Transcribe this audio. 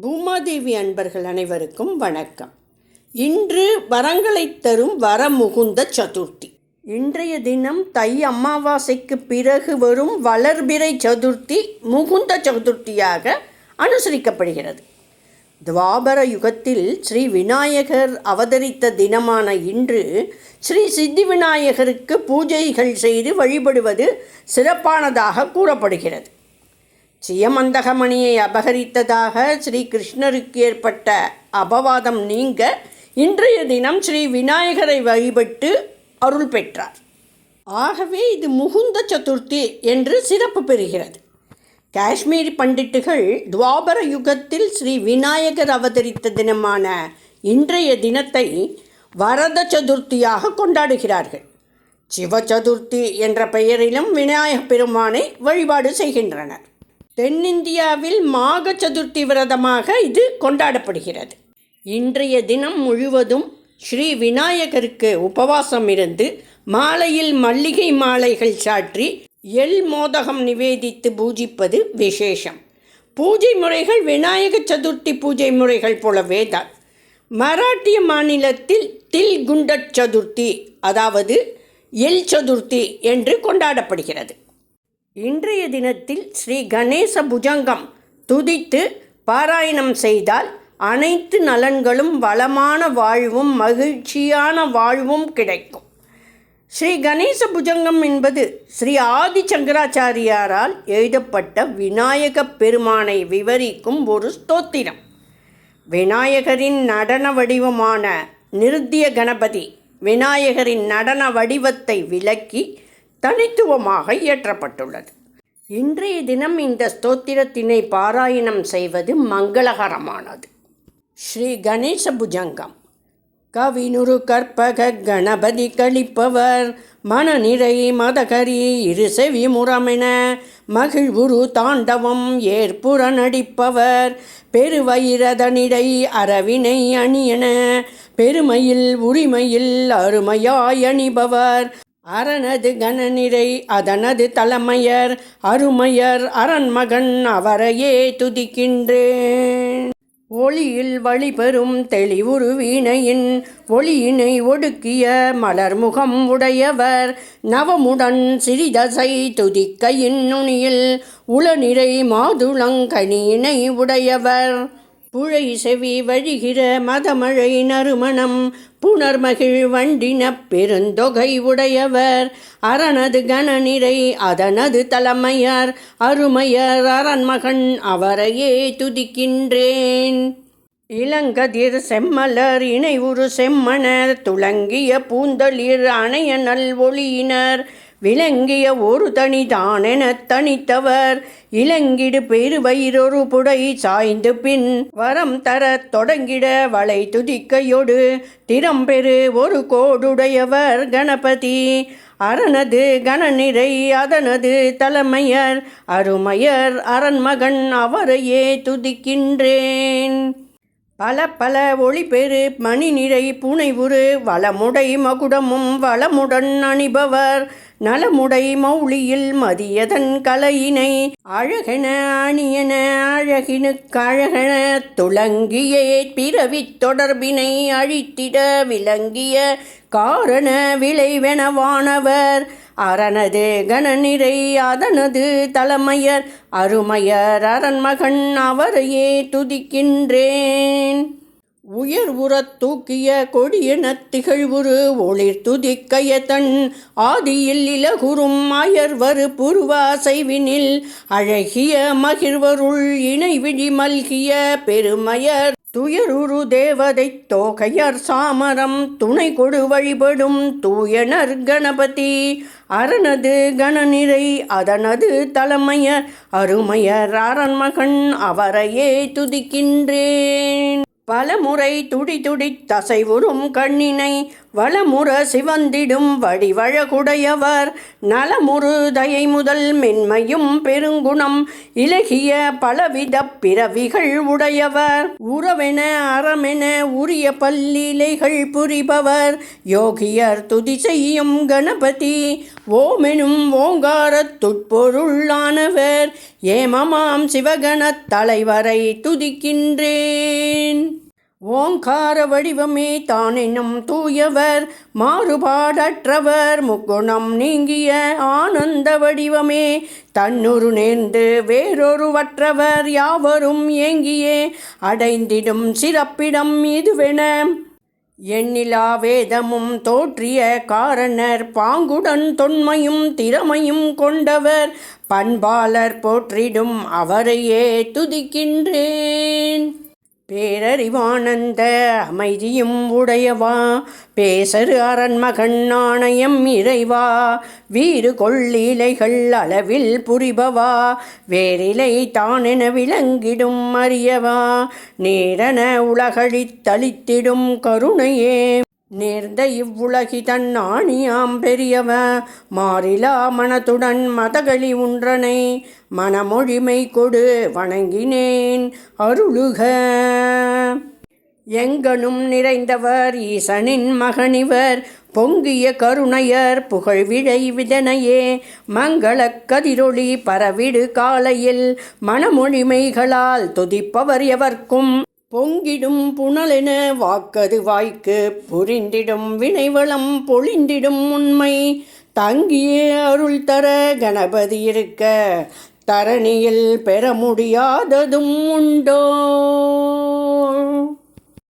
பூமாதேவி அன்பர்கள் அனைவருக்கும் வணக்கம். இன்று வரங்களை தரும் வரமுகுந்த சதுர்த்தி. இன்றைய தினம் தை அமாவாசைக்கு பிறகு வரும் வளர்பிறை சதுர்த்தி முகுந்த சதுர்த்தியாக அனுசரிக்கப்படுகிறது. துவாபர யுகத்தில் ஸ்ரீ விநாயகர் அவதரித்த தினமான இன்று ஸ்ரீ சித்தி விநாயகருக்கு பூஜைகள் செய்து வழிபடுவது சிறப்பானதாக கூறப்படுகிறது. சியமந்தகமணியை அபகரித்ததாக ஸ்ரீ கிருஷ்ணருக்கு ஏற்பட்ட அபவாதம் நீங்க இன்றைய தினம் ஸ்ரீ விநாயகரை வழிபட்டு அருள் பெற்றார். ஆகவே இது முகுந்த சதுர்த்தி என்று சிறப்பு பெறுகிறது. காஷ்மீர் பண்டிட்டுகள் துவாபர யுகத்தில் ஸ்ரீ விநாயகர் அவதரித்த தினமான இன்றைய தினத்தை வரத சதுர்த்தியாக கொண்டாடுகிறார்கள். சிவ சதுர்த்தி என்ற பெயரிலும் விநாயகப் பெருமானை வழிபாடு செய்கின்றனர். தென்னிந்தியாவில் மாக சதுர்த்தி விரதமாக இது கொண்டாடப்படுகிறது. இன்றைய தினம் முழுவதும் ஸ்ரீ விநாயகருக்கு உபவாசம் இருந்து மாலையில் மல்லிகை மாலைகள் சாற்றி எல் மோதகம் நிவேதித்து பூஜிப்பது விசேஷம். பூஜை முறைகள் விநாயக சதுர்த்தி பூஜை முறைகள் போலவே தான். மராட்டிய மாநிலத்தில் தில் குண்டட் சதுர்த்தி அதாவது எல் சதுர்த்தி என்று கொண்டாடப்படுகிறது. இன்றைய தினத்தில் ஸ்ரீ கணேச புஜங்கம் துதித்து பாராயணம் செய்தால் அனைத்து நலன்களும் வளமான வாழ்வும் மகிழ்ச்சியான வாழ்வும் கிடைக்கும். ஸ்ரீ கணேச புஜங்கம் என்பது ஸ்ரீ ஆதி சங்கராச்சாரியாரால் எழுதப்பட்ட விநாயகப் பெருமானை விவரிக்கும் ஒரு ஸ்தோத்திரம். விநாயகரின் நடன வடிவமான நிருத்திய கணபதி விநாயகரின் நடன வடிவத்தை விளக்கி தனித்துவமாக இயற்றப்பட்டுள்ளது. இன்றைய தினம் இந்த ஸ்தோத்திரத்தினை பாராயணம் செய்வது மங்களகரமானது. ஸ்ரீ கணேச புஜங்கம். கவினுரு கற்பக கணபதி கழிப்பவர் மனநிறை மதகரி இரு செவி முறமென மகிழ்வுரு தாண்டவம் ஏற்புற நடிப்பவர் பெருவயிரதனிடை அரவினை அணியன பெருமையில் உரிமையில் அருமையாய் அணிபவர் அரணது கணநிறை அதனது தலைமையர் அருமையர் அரண்மகன் அவரையே துதிக்கின்றேன். ஒளியில் வழிபெறும் தெளிவுரு வீணையின் ஒளியினை ஒடுக்கிய மலர்முகம் உடையவர் நவமுடன் சிறிதசை துதிக்கையின் நுனியில் உளநிறை மாதுளங்கனியினை உடையவர் புழை செவி வழிகிற மதமழை நறுமணம் புனர்மகிழ் வண்டின பெருந்தொகை உடையவர் அரணது கணநிறை அதனது தலைமையார் அருமையர் அரண்மகன் அவரையே துதிக்கின்றேன். இளங்கதிர் செம்மலர் இணை உரு செம்மணர் துளங்கிய பூந்தளிர் அணைய நல் ஒளியினர் விளங்கிய ஒரு தனிதானென தனித்தவர். இளங்கிடு பெருவயிரொரு புடை சாய்ந்து பின் வரம் தரத் தொடங்கிட வளை துதிக்கையொடு திறம்பெரு ஒரு கோடுடையவர் கணபதி. அரணது கணநிறை அதனது தலைமையர் அருமையர் அரண்மகன் அவரையே துதிக்கின்றேன். பல பல ஒளிபெரு மணிநிறை புனைவுரு வளமுடை மகுடமும் வளமுடன் அணிபவர். நலமுடை மௌளியில் மதியதன் கலையினை அழகென அணியன அழகினுக்கழகன துளங்கியே பிறவித் தொடர்பினை அழித்திட விளங்கிய காரண விளைவெனவானவர் அரணது கணநிறை அதனது தலைமையர் அருமையர் அரண்மகன் அவரையே துதிக்கின்றேன். உயர் உறத் தூக்கிய கொடியெனத் திகழ்வுரு ஒளிர் துதிக்கைய ஆதியில் இலகுறும் மாயர்வரு புருவாசைவினில் அழகிய மகிழ்வருள் இணைவிழி மல்கிய பெருமையர். துயருரு தேவதை தோகையர் சாமரம் துணை கொடு வழிபடும் தூயனர் கணபதி. அரணது கணநிறை அதனது தலைமையர் அருமையர் அரண்மகன் அவரையே துதிக்கின்றேன். பலமுறை துடி துடி தசைவுறும் கண்ணினை வளமுற சிவந்திடும் வடிவழகுடையவர். நலமுறு தயை முதல் மென்மையும் பெருங்குணம் இலகிய பலவித பிறவிகள் உடையவர். உறவென அறமென உரிய பல்லிலைகள் புரிபவர். யோகியர் துதி செய்யும் கணபதி ஓமெனும் ஓங்காரத் துட்பொருளானவர் ஏமமாம் சிவகணத் தலைவரை துதிக்கின்றேன். ஓங்கார வடிவமே தானெனும் தூயவர் மாறுபாடற்றவர் முக்குணம் நீங்கிய ஆனந்த வடிவமே. தன்னுரு நேர்ந்து வேறொருவற்றவர் யாவரும் ஏங்கியே அடைந்திடும் சிறப்பிடம் இதுவென. எண்ணிலா வேதமும் தோற்றிய காரணர் பாங்குடன் தொன்மையும் திறமையும் கொண்டவர் பண்பாளர் போற்றிடும் அவரையே துதிக்கின்றேன். பேரறிவானந்த அமைதியும் உடையவா? பேசரு அரண்மகன் நாணயம் இறைவா? வீறு கொள்ளிலைகள் அளவில் புரிபவா? வேறிலை தானென விளங்கிடும் அறியவா நேரன உலகழித்தளித்திடும் கருணையே. நேர்ந்த இவ்வுலகி தன் ஆணியாம் பெரியவ மாறிலா மனத்துடன் மதகளி உன்றனை மனமொழிமை கொடு வணங்கினேன் அருளுக. எங்கனும் நிறைந்தவர் ஈசனின் மகனிவர் பொங்கிய கருணையர் புகழ்விழை விதனையே மங்களக் கதிரொளி பரவிடு காலையில் மனமொழிமைகளால் துதிப்பவர் எவர்க்கும். பொங்கிடும் புனலென வாக்கது வாய்க்கு புரிந்திடும் வினைவளம் பொழிந்திடும் உண்மை தங்கியே அருள் தர கணபதி இருக்க தரணியில் பெற முடியாததும் உண்டோ?